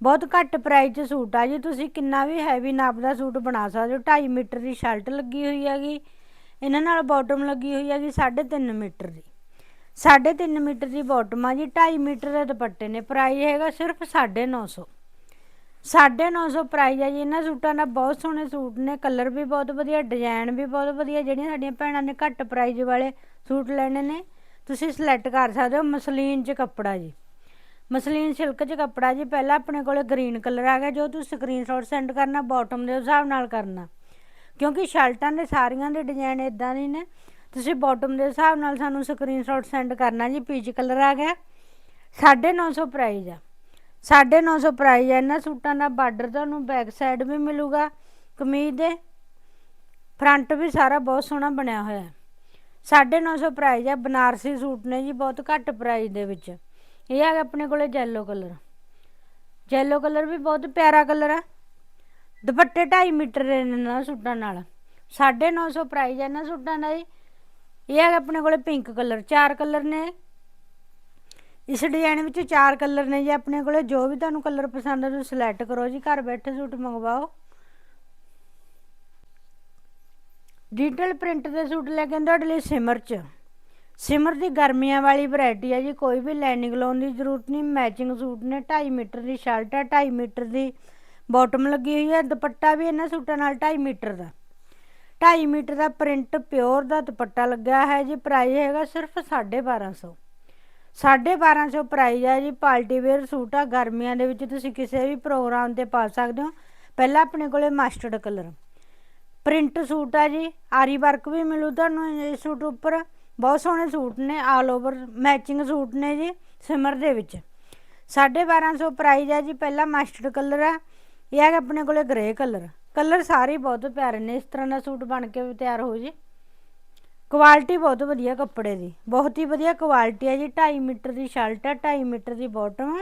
ਬਹੁਤ ਘੱਟ ਪ੍ਰਾਈਸ 'ਚ ਸੂਟ ਆ ਜੀ, ਤੁਸੀਂ ਕਿੰਨਾ ਵੀ ਹੈਵੀ ਨਾਪ ਦਾ ਸੂਟ ਬਣਾ ਸਕਦੇ ਹੋ। 2.5 ਮੀਟਰ ਦੀ ਸ਼ਰਟ ਲੱਗੀ ਹੋਈ ਹੈਗੀ, ਇਹਨਾਂ ਨਾਲ ਬਾਟਮ ਲੱਗੀ ਹੋਈ ਹੈਗੀ 3.5 ਮੀਟਰ ਦੀ। 3.5 ਮੀਟਰ ਦੀ ਬਾਟਮ ਆ ਜੀ 2.5 ਮੀਟਰ ਦੇ ਦੁਪੱਟੇ ਨੇ ਪ੍ਰਾਈਸ ਹੈਗਾ ਸਿਰਫ 950 950 ਪ੍ਰਾਈਸ ਆ ਜੀ, ਇਹਨਾਂ ਸੂਟਾਂ ਦਾ ਬਹੁਤ ਸੋਹਣੇ ਸੂਟ ਨੇ ਕਲਰ ਵੀ ਬਹੁਤ ਵਧੀਆ ਡਿਜ਼ਾਈਨ ਵੀ ਬਹੁਤ ਵਧੀਆ, ਜਿਹੜੀਆਂ ਸਾਡੀਆਂ ਭੈਣਾਂ ਨੇ ਘੱਟ ਪ੍ਰਾਈਸ ਵਾਲੇ ਸੂਟ ਲੈਣੇ ਨੇ, ਤੁਸੀਂ ਸਿਲੈਕਟ ਕਰ ਸਕਦੇ ਹੋ ਮਸਲੀਨ 'ਚ ਕੱਪੜਾ ਜੀ। ਮਸਲੀਨ ਸਿਲਕ 'ਚ ਕੱਪੜਾ ਜੀ, ਪਹਿਲਾਂ ਆਪਣੇ ਕੋਲੇ ਗ੍ਰੀਨ ਕਲਰ ਆ ਗਿਆ, ਜੋ ਤੁਸੀਂ ਸਕਰੀਨਸ਼ਾਟ ਸੈਂਡ ਕਰਨਾ ਬਾਟਮ ਦੇ ਹਿਸਾਬ ਨਾਲ ਕਰਨਾ। ਕਿਉਂਕਿ ਸ਼ਰਟਾਂ ਦੇ ਸਾਰੀਆਂ ਦੇ ਡਿਜ਼ਾਈਨ ਇਦਾਂ ਦੇ ਨੇ ਤੁਸੀਂ ਬਾਟਮ ਦੇ ਹਿਸਾਬ ਨਾਲ ਸਾਨੂੰ ਸਕਰੀਨਸ਼ਾਟ ਸੈਂਡ ਕਰਨਾ ਜੀ ਪੀਚ ਕਲਰ ਆ ਗਿਆ। 950 ਪ੍ਰਾਈਜ਼ ਆ। 950 ਪ੍ਰਾਈਜ਼ ਆ। ਇਹਨਾਂ ਸੂਟਾਂ ਦਾ ਬਾਰਡਰ ਤੁਹਾਨੂੰ ਬੈਕ ਸਾਈਡ ਵੀ ਮਿਲੂਗਾ, ਕਮੀਜ਼ ਦੇ। ਫਰੰਟ ਵੀ ਸਾਰਾ ਬਹੁਤ ਸੋਹਣਾ ਬਣਿਆ ਹੋਇਆ ਹੈ। 950 ਪ੍ਰਾਈਜ਼ ਆ। ਬਨਾਰਸੀ ਸੂਟ ਨੇ ਜੀ, ਬਹੁਤ ਘੱਟ ਪ੍ਰਾਈਜ਼ ਦੇ ਵਿੱਚ। ਇਹ ਹੈ ਆਪਣੇ ਕੋਲੇ ਜੈਲੋ ਕਲਰ ਜੈਲੋ ਕਲਰ ਵੀ ਬਹੁਤ ਪਿਆਰਾ ਕਲਰ ਆ। ਦੁਪੱਟੇ 2.5 ਮੀਟਰ ਦੇ ਨੇ ਇਹਨਾਂ ਸੂਟਾਂ ਨਾਲ। 950 ਪ੍ਰਾਈਜ਼ ਆ ਇਹਨਾਂ ਸੂਟਾਂ ਦਾ ਜੀ। ਇਹ ਹੈ ਆਪਣੇ ਕੋਲੇ ਪਿੰਕ ਕਲਰ ਚਾਰ ਕਲਰ ਨੇ। ਇਸ ਡਿਜ਼ਾਈਨ ਵਿੱਚ ਚਾਰ ਕਲਰ ਨੇ ਜੀ ਆਪਣੇ ਕੋਲੇ, ਜੋ ਵੀ ਤੁਹਾਨੂੰ ਕਲਰ ਪਸੰਦ ਹੈ ਤੁਸੀਂ ਸਿਲੈਕਟ ਕਰੋ ਜੀ, ਘਰ ਬੈਠੇ ਸੂਟ ਮੰਗਵਾਓ। ਡਿਜੀਟਲ ਪ੍ਰਿੰਟ ਦੇ ਸੂਟ ਲੈ ਕੇ ਤੁਹਾਡੇ ਲਈ ਸਿਮਰ ਚ। ਸਿਮਰ ਦੀ ਗਰਮੀਆਂ ਵਾਲੀ ਵੈਰਾਈਟੀ ਹੈ ਜੀ, ਕੋਈ ਵੀ ਲਾਈਨਿੰਗ ਲਾਉਣ ਦੀ ਜ਼ਰੂਰਤ ਨਹੀਂ ਮੈਚਿੰਗ ਸੂਟ ਨੇ 2.5 ਮੀਟਰ ਦੀ ਸ਼ਰਟ ਹੈ 2.5 ਮੀਟਰ ਦੀ ਬਾਟਮ ਲੱਗੀ ਹੋਈ ਹੈ ਦੁਪੱਟਾ ਵੀ ਇਹਨਾਂ ਸੂਟਾਂ ਨਾਲ 2.5 ਮੀਟਰ ਦਾ। 2.5 ਮੀਟਰ ਦਾ ਪ੍ਰਿੰਟ ਪਿਓਰ ਦਾ ਦੁਪੱਟਾ ਲੱਗਿਆ ਹੈ ਜੀ ਪ੍ਰਾਈਸ ਹੈਗਾ ਸਿਰਫ 1250 1250 ਪ੍ਰਾਈਸ ਹੈ ਜੀ, ਪਾਰਟੀ ਵੇਅਰ ਸੂਟ ਆ, ਗਰਮੀਆਂ ਦੇ ਵਿੱਚ ਤੁਸੀਂ ਕਿਸੇ ਵੀ ਪ੍ਰੋਗਰਾਮ ਤੇ ਪਾ ਸਕਦੇ ਹੋ। ਪਹਿਲਾਂ ਆਪਣੇ ਕੋਲੇ ਮਸਟਰਡ ਕਲਰ ਪ੍ਰਿੰਟ ਸੂਟ ਆ ਜੀ, ਆਰੀ ਵਰਕ ਵੀ ਮਿਲੂ ਤੁਹਾਨੂੰ ਇਸ ਸੂਟ ਉੱਪਰ। ਬਹੁਤ ਸੋਹਣੇ ਸੂਟ ਨੇ ਆਲ ਓਵਰ ਮੈਚਿੰਗ ਸੂਟ ਨੇ ਜੀ ਸਿਮਰ ਦੇ ਵਿੱਚ। 1250 ਪ੍ਰਾਈਸ ਹੈ ਜੀ, ਪਹਿਲਾ ਮਸਟਰਡ ਕਲਰ ਆ। ਇਹ ਹੈ ਆਪਣੇ ਕੋਲੇ ਗ੍ਰੇ ਕਲਰ ਕਲਰ ਸਾਰੇ ਬਹੁਤ ਪਿਆਰੇ ਨੇ, ਇਸ ਤਰ੍ਹਾਂ ਦਾ ਸੂਟ ਬਣ ਕੇ ਵੀ ਤਿਆਰ ਹੋ ਜੇ। ਕੁਆਲਿਟੀ ਬਹੁਤ ਵਧੀਆ ਕੱਪੜੇ ਦੀ, ਬਹੁਤ ਹੀ ਵਧੀਆ ਕੁਆਲਿਟੀ ਹੈ ਜੀ। 2.5 ਮੀਟਰ ਦੀ ਸ਼ਰਟ ਹੈ 2.5 ਮੀਟਰ ਦੀ ਬਾਟਮ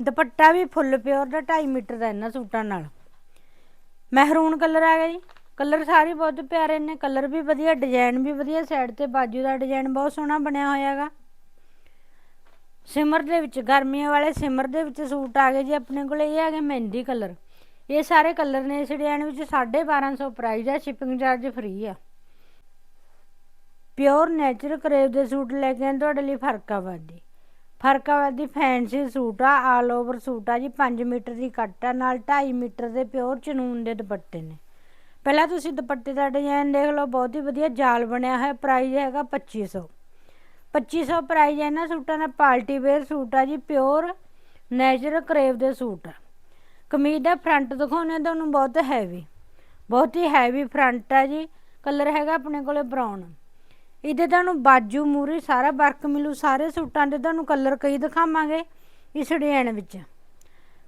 ਦੁਪੱਟਾ ਵੀ ਫੁੱਲ ਪਿਓਰ ਦਾ 2.5 ਮੀਟਰ ਦਾ ਇਹਨਾਂ ਸੂਟਾਂ ਨਾਲ। ਮਹਿਰੂਨ ਕਲਰ ਆ ਗਿਆ ਜੀ। ਕਲਰ ਸਾਰੇ ਬਹੁਤ ਪਿਆਰੇ ਨੇ ਕਲਰ ਵੀ ਵਧੀਆ ਡਿਜ਼ਾਈਨ ਵੀ ਵਧੀਆ ਸਾਈਡ ਤੇ ਬਾਜੂ ਦਾ ਡਿਜ਼ਾਈਨ ਬਹੁਤ ਸੋਹਣਾ ਬਣਿਆ ਹੋਇਆ ਹੈਗਾ। ਸਿਮਰ ਦੇ ਵਿੱਚ, ਗਰਮੀਆਂ ਵਾਲੇ ਸਿਮਰ ਦੇ ਵਿੱਚ ਸੂਟ ਆ ਗਏ ਜੀ, ਆਪਣੇ ਕੋਲੇ। ਇਹ ਹੈਗੇ ਮਹਿੰਦੀ ਕਲਰ ਇਹ ਸਾਰੇ ਕਲਰ ਨੇ ਇਸ ਡਿਜ਼ਾਈਨ ਵਿੱਚ 1250 ਪ੍ਰਾਈਸ ਹੈ ਸ਼ਿਪਿੰਗ ਚਾਰਜ ਫ੍ਰੀ ਆ। ਪਿਓਰ ਨੇਚਰ ਕਰੇਵ ਦੇ ਸੂਟ ਲੈ ਕੇ ਆਏ ਤੁਹਾਡੇ ਲਈ ਫਰਕਾਵਾਦੀ ਫਰਕਾਵਾਦੀ ਫੈਂਸੀ ਸੂਟ ਆ ਆਲ ਓਵਰ ਸੂਟ ਆ ਜੀ 5 ਮੀਟਰ ਦੀ ਕੱਟ ਆ, ਨਾਲ 2.5 ਮੀਟਰ ਦੇ ਪਿਓਰ ਚਨੂਨ ਦੇ ਦੁਪੱਟੇ ਨੇ। ਪਹਿਲਾਂ ਤੁਸੀਂ ਦੁਪੱਟੇ ਦਾ ਡਿਜ਼ਾਈਨ ਦੇਖ ਲਓ, ਬਹੁਤ ਹੀ ਵਧੀਆ ਜਾਲ ਬਣਿਆ ਹੋਇਆ ਪ੍ਰਾਈਸ ਹੈਗਾ 2500 2500 ਪ੍ਰਾਈਸ ਹੈ ਇਹਨਾਂ ਸੂਟਾਂ ਦਾ ਪਾਰਟੀ ਵੇਅਰ ਸੂਟ ਆ ਜੀ ਪਿਓਰ ਨੇਚਰ ਕਰੇਵ ਦੇ ਸੂਟ ਆ। ਕਮੀਜ਼ ਦਾ ਫਰੰਟ ਦਿਖਾਉਣੇ ਤੁਹਾਨੂੰ ਬਹੁਤ ਹੈਵੀ ਬਹੁਤ ਹੀ ਹੈਵੀ ਫਰੰਟ ਆ ਜੀ। ਕਲਰ ਹੈਗਾ ਆਪਣੇ ਕੋਲੇ ਬਰਾਊਨ ਇਹਦੇ ਤੁਹਾਨੂੰ ਬਾਜੂ ਮੂਰੀ ਸਾਰਾ ਵਰਕ ਮਿਲੂ, ਸਾਰੇ ਸੂਟਾਂ ਦੇ ਤੁਹਾਨੂੰ ਕਲਰ ਕਈ ਦਿਖਾਵਾਂਗੇ ਇਸ ਡਿਜ਼ਾਈਨ ਵਿੱਚ।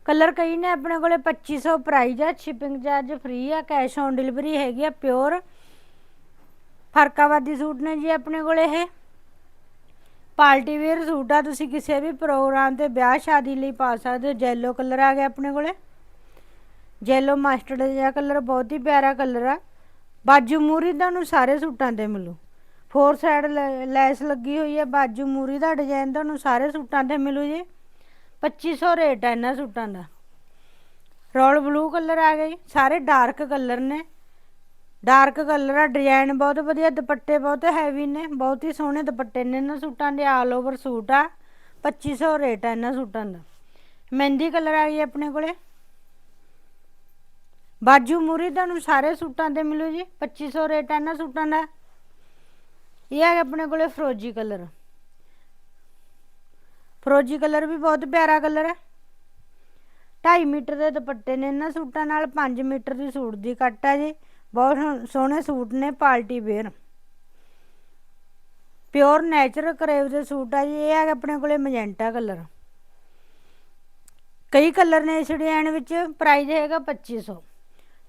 ਕਲਰ ਕਈ ਨੇ ਆਪਣੇ ਕੋਲੇ 2500 ਪ੍ਰਾਈਜ਼ ਆ ਸ਼ਿਪਿੰਗ ਚਾਰਜ ਫ੍ਰੀ ਆ ਕੈਸ਼ ਔਨ ਡਿਲੀਵਰੀ ਹੈਗੀ ਆ ਪਿਓਰ ਫਰਕਾਵਾਦੀ ਸੂਟ ਨੇ ਜੀ ਆਪਣੇ ਕੋਲੇ ਇਹ। ਪਾਰਟੀ ਵੇਅਰ ਸੂਟ ਆ, ਤੁਸੀਂ ਕਿਸੇ ਵੀ ਪ੍ਰੋਗਰਾਮ ਤੇ ਵਿਆਹ ਸ਼ਾਦੀ ਲਈ ਪਾ ਸਕਦੇ ਹੋ ਜੈਲੋ ਕਲਰ ਆ ਗਿਆ ਆਪਣੇ ਕੋਲੇ। ਜੈਲੋ ਮਸਟਰਡ ਜਿਹਾ ਕਲਰ ਬਹੁਤ ਹੀ ਪਿਆਰਾ ਕਲਰ ਆ। ਬਾਜੂ ਮੂਰੀ ਤੁਹਾਨੂੰ ਸਾਰੇ ਸੂਟਾਂ ਤੇ ਮਿਲੂ। ਫੋਰ ਸਾਈਡ ਲੈਸ ਲੱਗੀ ਹੋਈ ਹੈ, ਬਾਜੂ ਮੂਰੀ ਦਾ ਡਿਜ਼ਾਈਨ ਤੁਹਾਨੂੰ ਸਾਰੇ ਸੂਟਾਂ ਤੇ ਮਿਲੂ ਜੀ। 2500 ਰੇਟ ਹੈ ਇਹਨਾਂ ਸੂਟਾਂ ਦਾ। ਰੋਲ ਬਲੂ ਕਲਰ ਆ ਗਈ ਸਾਰੇ ਡਾਰਕ ਕਲਰ ਨੇ। ਡਾਰਕ ਕਲਰ ਆ ਡਿਜ਼ਾਈਨ ਬਹੁਤ ਵਧੀਆ, ਦੁਪੱਟੇ ਬਹੁਤ ਹੈਵੀ ਨੇ, ਬਹੁਤ ਹੀ ਸੋਹਣੇ ਦੁਪੱਟੇ ਨੇ ਇਹਨਾਂ ਸੂਟਾਂ ਦੇ ਆਲ ਓਵਰ ਸੂਟ ਆ। 2500 ਰੇਟ ਆ ਇਹਨਾਂ ਸੂਟਾਂ ਦਾ। ਮਹਿੰਦੀ ਕਲਰ ਆ ਗਈ ਆਪਣੇ ਕੋਲੇ। ਬਾਜੂ ਮੂਰੀ ਤੁਹਾਨੂੰ ਸਾਰੇ ਸੂਟਾਂ ਤੇ ਮਿਲੂ ਜੀ 2500 ਰੇਟ ਹੈ ਇਹਨਾਂ ਸੂਟਾਂ ਦਾ। ਇਹ ਹੈ ਆਪਣੇ ਕੋਲੇ ਫਰੋਜੀ ਕਲਰ। ਫਰੋਜੀ ਕਲਰ ਵੀ ਬਹੁਤ ਪਿਆਰਾ ਕਲਰ ਹੈ। 2.5 ਮੀਟਰ ਦੇ ਦੁਪੱਟੇ ਨੇ ਇਹਨਾਂ ਸੂਟਾਂ ਨਾਲ 5 ਮੀਟਰ ਦੀ ਸੂਟ ਦੀ ਕੱਟ ਹੈ ਜੀ। ਬਹੁਤ ਸੋਹ- ਸੋਹਣੇ ਸੂਟ ਨੇ, party wear. Pure nature crepe ਦੇ ਸੂਟ ਆ ਜੀ, ਇਹ ਹੈ ਆਪਣੇ ਕੋਲੇ ਮੈਜੈਂਟਾ ਕਲਰ। ਕਈ ਕਲਰ ਨੇ ਇਸ ਡਿਜ਼ਾਈਨ ਵਿੱਚ ਪ੍ਰਾਈਸ ਹੈਗਾ 2500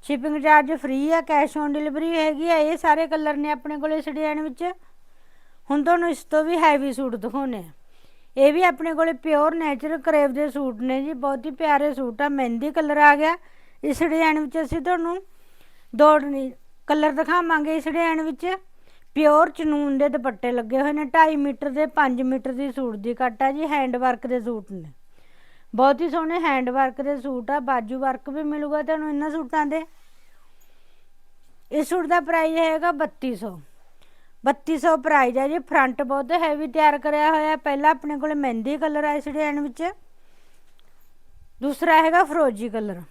ਸ਼ਿਪਿੰਗ ਚਾਰਜ ਫ੍ਰੀ ਆ, ਕੈਸ਼ ਔਨ ਡਿਲੀਵਰੀ ਹੈਗੀ ਆ, ਇਹ ਸਾਰੇ ਕਲਰ ਨੇ ਆਪਣੇ ਕੋਲ ਇਸ ਡਿਜ਼ਾਈਨ ਵਿੱਚ। ਹੁਣ ਤੁਹਾਨੂੰ ਇਸ ਤੋਂ ਵੀ ਹੈਵੀ ਸੂਟ ਦਿਖਾਉਣੇ ਆ। ਇਹ ਵੀ ਆਪਣੇ ਕੋਲੇ ਪਿਓਰ ਨੇਚਰ ਕਰੇਵ ਦੇ ਸੂਟ ਨੇ ਜੀ, ਬਹੁਤ ਹੀ ਪਿਆਰੇ ਸੂਟ ਆ, ਮਹਿੰਦੀ ਕਲਰ ਆ ਗਿਆ। ਇਸ ਡਿਜ਼ਾਈਨ ਵਿੱਚ ਅਸੀਂ ਤੁਹਾਨੂੰ ਦੋ ਕਲਰ ਦਿਖਾਵਾਂਗੇ ਇਸ ਡਿਜ਼ਾਈਨ ਵਿੱਚ। ਪਿਓਰ ਚਨੂਨ ਦੇ ਦੁਪੱਟੇ ਲੱਗੇ ਹੋਏ ਨੇ 2.5 ਮੀਟਰ ਦੇ 5 ਮੀਟਰ ਦੀ ਸੂਟ ਦੀ ਕੱਟ ਆ ਜੀ ਹੈਂਡ ਵਰਕ ਦੇ ਸੂਟ ਨੇ। ਬਹੁਤ ਹੀ ਸੋਹਣੇ ਹੈਂਡ ਵਰਕ ਦੇ ਸੂਟ ਆ, ਬਾਜੂ ਵਰਕ ਵੀ ਮਿਲੂਗਾ ਤੁਹਾਨੂੰ ਇਹਨਾਂ ਸੂਟਾਂ ਦੇ। ਇਸ ਸੂਟ ਦਾ ਪ੍ਰਾਈਸ ਹੈਗਾ 3200 3200 ਪ੍ਰਾਈਸ ਹੈ ਜੀ ਫਰੰਟ ਬਹੁਤ ਹੈਵੀ ਤਿਆਰ ਕਰਿਆ ਹੋਇਆ ਹੈ। ਪਹਿਲਾਂ ਆਪਣੇ ਕੋਲ ਮਹਿੰਦੀ ਕਲਰ ਆ ਇਸ ਡਿਜ਼ਾਈਨ ਵਿੱਚ। ਦੂਸਰਾ ਹੈਗਾ ਫਰੋਜੀ ਕਲਰ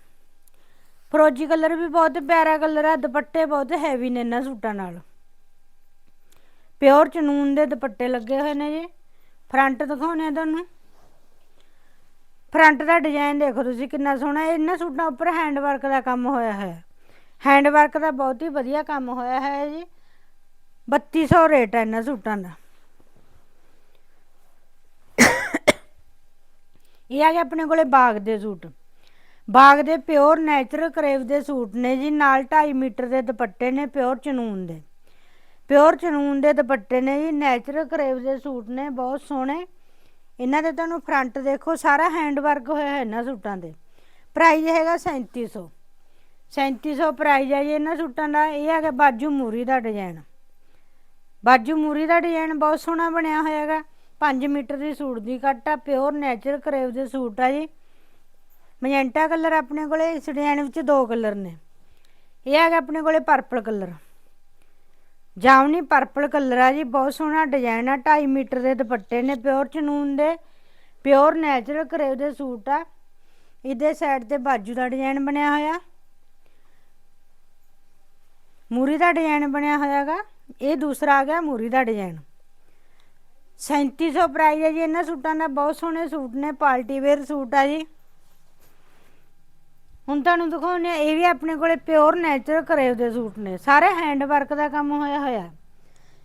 ਫਰੋਜੀ ਕਲਰ ਵੀ ਬਹੁਤ ਪਿਆਰਾ ਕਲਰ ਆ, ਦੁਪੱਟੇ ਬਹੁਤ ਹੈਵੀ ਨੇ ਇਹਨਾਂ ਸੂਟਾਂ ਨਾਲ। ਪਿਓਰ ਚਨੂਨ ਦੇ ਦੁਪੱਟੇ ਲੱਗੇ ਹੋਏ ਨੇ ਜੀ। ਫਰੰਟ ਦਿਖਾਉਣੇ ਆ ਤੁਹਾਨੂੰ। ਫਰੰਟ ਦਾ ਡਿਜ਼ਾਈਨ ਦੇਖੋ ਤੁਸੀਂ ਕਿੰਨਾ ਸੋਹਣਾ ਇਹਨਾਂ ਸੂਟਾਂ ਉੱਪਰ ਹੈਂਡ ਵਰਕ ਦਾ ਕੰਮ ਹੋਇਆ ਹੈ। ਹੈਂਡ ਵਰਕ ਦਾ ਬਹੁਤ ਹੀ ਵਧੀਆ ਕੰਮ ਹੋਇਆ ਹੈ ਜੀ। 3200 ਰੇਟ ਹੈ ਇਹਨਾਂ ਸੂਟਾਂ ਦਾ। ਇਹ ਆ ਗਿਆ ਆਪਣੇ ਕੋਲੇ ਬਾਗ ਦੇ ਸੂਟ। ਬਾਗ ਦੇ ਪਿਓਰ ਨੈਚੁਰਲ ਕਰੇਵ ਦੇ ਸੂਟ ਨੇ ਜੀ, ਨਾਲ 2.5 ਮੀਟਰ ਦੇ ਦੁਪੱਟੇ ਨੇ ਪਿਓਰ ਚਨੂਨ ਦੇ। ਪਿਓਰ ਚਨੂਨ ਦੇ ਦੁਪੱਟੇ ਨੇ ਜੀ, ਨੈਚੁਰਲ ਕਰੇਵ ਦੇ ਸੂਟ ਨੇ, ਬਹੁਤ ਸੋਹਣੇ। ਇਹਨਾਂ ਦੇ ਤੁਹਾਨੂੰ ਫਰੰਟ ਦੇਖੋ, ਸਾਰਾ ਹੈਂਡ ਵਰਕ ਹੋਇਆ ਹੈ ਇਹਨਾਂ ਸੂਟਾਂ ਦੇ। ਪ੍ਰਾਈਸ ਹੈਗਾ 3700 3700 ਪ੍ਰਾਈਸ ਹੈ ਜੀ ਇਹਨਾਂ ਸੂਟਾਂ ਦਾ। ਇਹ ਹੈਗਾ ਬਾਜੂ ਮੂਰੀ ਦਾ ਡਿਜ਼ਾਈਨ ਬਾਜੂ ਮੂਰੀ ਦਾ ਡਿਜ਼ਾਈਨ ਬਹੁਤ ਸੋਹਣਾ ਬਣਿਆ ਹੋਇਆ ਹੈਗਾ। 5 ਮੀਟਰ ਦੀ ਸੂਟ ਦੀ ਕੱਟ ਆ ਪਿਓਰ ਨੈਚੁਰਲ ਕਰੇਵ ਦੇ ਸੂਟ ਆ ਜੀ। ਮਜੈਂਟਾ ਕਲਰ ਆਪਣੇ ਕੋਲੇ, ਇਸ ਡਿਜ਼ਾਈਨ ਵਿੱਚ ਦੋ ਕਲਰ ਨੇ। ਇਹ ਹੈਗਾ ਆਪਣੇ ਕੋਲੇ ਪਰਪਲ ਕਲਰ ਜਾਮਨੀ ਪਰਪਲ ਕਲਰ ਆ ਜੀ, ਬਹੁਤ ਸੋਹਣਾ ਡਿਜ਼ਾਈਨ ਆ 2.5 ਮੀਟਰ ਦੇ ਦੁਪੱਟੇ ਨੇ ਪਿਓਰ ਚਨੂਨ ਦੇ ਪਿਓਰ ਨੈਚੁਰਲ ਕਰੇਵ ਦੇ ਸੂਟ ਆ। ਇਹਦੇ ਸਾਈਡ ਤੇ ਬਾਜੂ ਦਾ ਡਿਜ਼ਾਈਨ ਬਣਿਆ ਹੋਇਆ। ਮੂਰੀ ਦਾ ਡਿਜ਼ਾਈਨ ਬਣਿਆ ਹੋਇਆਗਾ ਇਹ ਦੂਸਰਾ ਆ ਗਿਆ ਮੂਰੀ ਦਾ ਡਿਜ਼ਾਈਨ 3700 ਪ੍ਰਾਈਸ ਹੈ ਜੀ, ਇਹਨਾਂ ਸੂਟਾਂ ਦਾ ਬਹੁਤ ਸੋਹਣੇ ਸੂਟ ਨੇ ਪਾਰਟੀ ਵੇਅਰ ਸੂਟ ਆ ਜੀ। ਹੁਣ ਤੁਹਾਨੂੰ ਦਿਖਾਉਂਦੇ ਆ ਇਹ ਵੀ ਆਪਣੇ ਕੋਲੇ ਪਿਓਰ ਨੈਚੁਰਲ ਕਰੇਵ ਦੇ ਸੂਟ ਨੇ। ਸਾਰੇ ਹੈਂਡ ਵਰਕ ਦਾ ਕੰਮ ਹੋਇਆ ਹੋਇਆ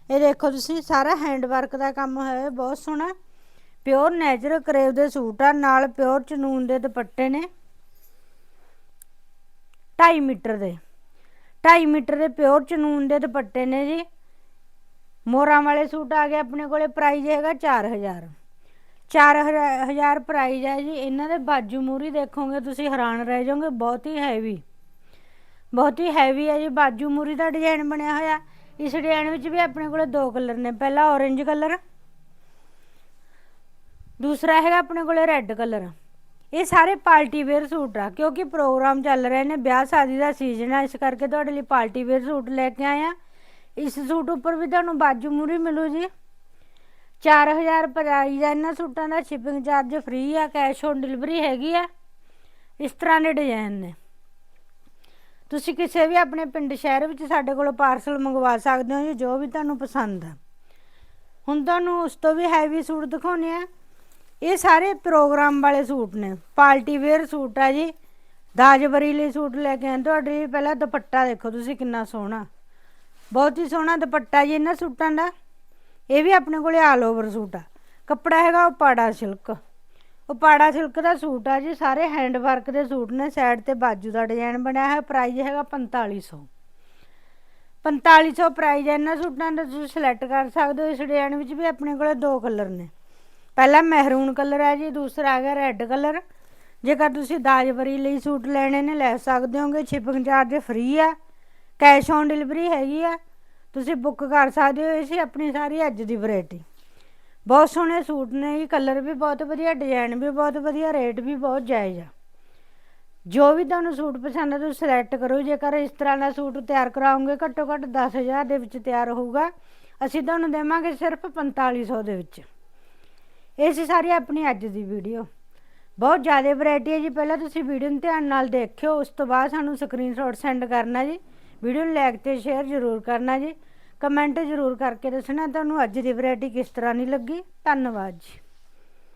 ਇਹ ਦੇਖੋ ਤੁਸੀਂ, ਸਾਰਾ ਹੈਂਡ ਵਰਕ ਦਾ ਕੰਮ ਹੋਇਆ ਹੈ ਬਹੁਤ ਸੋਹਣਾ। ਪਿਓਰ ਨੈਚੁਰਲ ਕਰੇਵ ਦੇ ਸੂਟ ਆ, ਨਾਲ ਪਿਓਰ ਚਨੂਨ ਦੇ ਦੁਪੱਟੇ ਨੇ। 2.5 ਮੀਟਰ ਦੇ। 2.5 ਮੀਟਰ ਦੇ ਪਿਓਰ ਚਨੂਨ ਦੇ ਦੁਪੱਟੇ ਨੇ ਜੀ। ਮੋਰਾਂ ਵਾਲੇ ਸੂਟ ਆ ਗਏ ਆਪਣੇ ਕੋਲੇ ਪ੍ਰਾਈਸ ਹੈਗਾ 4000 4000 ਪ੍ਰਾਈਸ ਹੈ ਜੀ। ਇਹਨਾਂ ਦੇ ਬਾਜੂ ਮੂਰੀ ਦੇਖੋਗੇ ਤੁਸੀਂ ਹੈਰਾਨ ਰਹਿ ਜਾਓਗੇ, ਬਹੁਤ ਹੀ ਹੈਵੀ ਬਹੁਤ ਹੀ ਹੈਵੀ ਹੈ ਜੀ, ਬਾਜੂ ਮੂਰੀ ਦਾ ਡਿਜ਼ਾਈਨ ਬਣਿਆ ਹੋਇਆ। ਇਸ ਡਿਜ਼ਾਈਨ ਵਿੱਚ ਵੀ ਆਪਣੇ ਕੋਲ ਦੋ ਕਲਰ ਨੇ, ਪਹਿਲਾ orange ਕਲਰ ਦੂਸਰਾ ਹੈਗਾ ਆਪਣੇ ਕੋਲੇ ਰੈੱਡ ਕਲਰ ਇਹ ਸਾਰੇ ਪਾਰਟੀ ਵੇਅਰ ਸੂਟ ਆ, ਕਿਉਂਕਿ ਪ੍ਰੋਗਰਾਮ ਚੱਲ ਰਹੇ ਨੇ, ਵਿਆਹ ਸ਼ਾਦੀ ਦਾ ਸੀਜ਼ਨ ਆ, ਇਸ ਕਰਕੇ ਤੁਹਾਡੇ ਲਈ ਪਾਰਟੀ ਵੇਅਰ ਸੂਟ ਲੈ ਕੇ ਆਏ ਆ। ਇਸ ਸੂਟ ਉੱਪਰ ਵੀ ਤੁਹਾਨੂੰ ਬਾਜੂ ਮੂਰੀ ਮਿਲੂ ਜੀ। 4000 ਪ੍ਰਾਈਸ ਆ ਇਹਨਾਂ ਸੂਟਾਂ ਦਾ ਸ਼ਿਪਿੰਗ ਚਾਰਜ ਫ੍ਰੀ ਆ ਕੈਸ਼ ਔਨ ਡਿਲੀਵਰੀ ਹੈਗੀ ਆ। ਇਸ ਤਰ੍ਹਾਂ ਦੇ ਡਿਜ਼ਾਈਨ ਨੇ। ਤੁਸੀਂ ਕਿਸੇ ਵੀ ਆਪਣੇ ਪਿੰਡ, ਸ਼ਹਿਰ ਵਿੱਚ ਸਾਡੇ ਕੋਲੋਂ ਪਾਰਸਲ ਮੰਗਵਾ ਸਕਦੇ ਹੋ ਜੀ, ਜੋ ਵੀ ਤੁਹਾਨੂੰ ਪਸੰਦ ਆ। ਹੁਣ ਤੁਹਾਨੂੰ ਉਸ ਤੋਂ ਵੀ ਹੈਵੀ ਸੂਟ ਦਿਖਾਉਣੇ ਆ। ਇਹ ਸਾਰੇ ਪ੍ਰੋਗਰਾਮ ਵਾਲੇ ਸੂਟ ਨੇ। ਪਾਰਟੀ ਵੇਅਰ ਸੂਟ ਆ ਜੀ। ਦਾਜਬਰੀ ਲਈ ਸੂਟ ਲੈ ਕੇ ਆਏ ਤੁਹਾਡੇ ਲਈ ਪਹਿਲਾਂ ਦੁਪੱਟਾ ਦੇਖੋ ਤੁਸੀਂ ਕਿੰਨਾ ਸੋਹਣਾ। ਬਹੁਤ ਹੀ ਸੋਹਣਾ ਦੁਪੱਟਾ ਜੀ ਇਹਨਾਂ ਸੂਟਾਂ ਦਾ। ਇਹ ਵੀ ਆਪਣੇ ਕੋਲੇ ਆਲ ਓਵਰ ਸੂਟ ਆ। ਕੱਪੜਾ ਹੈਗਾ ਉਹ ਪਾੜਾ ਸਿਲਕ। ਉਹ ਪਾੜਾ ਸਿਲਕ ਦਾ ਸੂਟ ਆ ਜੀ, ਸਾਰੇ ਹੈਂਡ ਵਰਕ ਦੇ ਸੂਟ ਨੇ ਸਾਈਡ ਤੇ ਬਾਜੂ ਦਾ ਡਿਜ਼ਾਈਨ ਬਣਿਆ ਹੈ ਪ੍ਰਾਈਸ ਹੈਗਾ 4500 4500 ਪ੍ਰਾਈਸ ਹੈ ਇਹਨਾਂ ਸੂਟਾਂ ਦਾ ਤੁਸੀਂ ਸਿਲੈਕਟ ਕਰ ਸਕਦੇ ਹੋ, ਇਸ ਡਿਜ਼ਾਈਨ ਵਿੱਚ ਵੀ ਆਪਣੇ ਕੋਲੇ ਦੋ ਕਲਰ ਨੇ। ਪਹਿਲਾ ਮਹਿਰੂਨ ਕਲਰ ਹੈ ਜੀ, ਦੂਸਰਾ ਹੈਗਾ ਰੈੱਡ ਕਲਰ ਜੇਕਰ ਤੁਸੀਂ ਦਾਜਵਰੀ ਲਈ ਸੂਟ ਲੈਣੇ ਨੇ, ਲੈ ਸਕਦੇ ਹੋਗੇ ਸ਼ਿਪਿੰਗ ਚਾਰਜ ਫ੍ਰੀ ਆ। ਕੈਸ਼ ਔਨ ਡਿਲੀਵਰੀ ਹੈਗੀ ਆ। ਤੁਸੀਂ ਬੁੱਕ ਕਰ ਸਕਦੇ ਹੋ ਇਸੇ ਆਪਣੀ ਸਾਰੀ ਅੱਜ ਦੀ ਵੈਰਾਈਟੀ ਬਹੁਤ ਸੋਹਣੇ ਸੂਟ ਨੇ ਜੀ ਕਲਰ ਵੀ ਬਹੁਤ ਵਧੀਆ ਡਿਜ਼ਾਈਨ ਵੀ ਬਹੁਤ ਵਧੀਆ ਰੇਟ ਵੀ ਬਹੁਤ ਜਾਇਜ਼ ਆ। ਜੋ ਵੀ ਤੁਹਾਨੂੰ ਸੂਟ ਪਸੰਦ ਆ, ਤੁਸੀਂ ਸਿਲੈਕਟ ਕਰੋ। ਜੇਕਰ ਇਸ ਤਰ੍ਹਾਂ ਦਾ ਸੂਟ ਤਿਆਰ ਕਰਾਉਂਗੇ ਘੱਟੋ ਘੱਟ 10000 ਦੇ ਵਿੱਚ ਤਿਆਰ ਹੋਊਗਾ। ਅਸੀਂ ਤੁਹਾਨੂੰ ਦੇਵਾਂਗੇ ਸਿਰਫ 4500 ਦੇ ਵਿੱਚ। ਇਹ ਸੀ ਸਾਰੀ ਆਪਣੀ ਅੱਜ ਦੀ ਵੀਡੀਓ ਬਹੁਤ ਜ਼ਿਆਦਾ ਵੈਰਾਈਟੀ ਹੈ ਜੀ। ਪਹਿਲਾਂ ਤੁਸੀਂ ਵੀਡੀਓ ਨੂੰ ਧਿਆਨ ਨਾਲ ਦੇਖਿਓ, ਉਸ ਤੋਂ ਬਾਅਦ ਸਾਨੂੰ ਸਕਰੀਨਸ਼ਾਟ ਸੈਂਡ ਕਰਨਾ ਜੀ। ਵੀਡੀਓ ਨੂੰ ਲਾਈਕ ਤੇ ਸ਼ੇਅਰ ਜ਼ਰੂਰ ਕਰਨਾ ਜੀ। ਕਮੈਂਟ ਜ਼ਰੂਰ ਕਰਕੇ ਦੱਸਣਾ। ਤੁਹਾਨੂੰ ਅੱਜ ਦੀ ਵੈਰਾਈਟੀ ਕਿਸ ਤਰ੍ਹਾਂ ਦੀ ਲੱਗੀ? ਧੰਨਵਾਦ ਜੀ।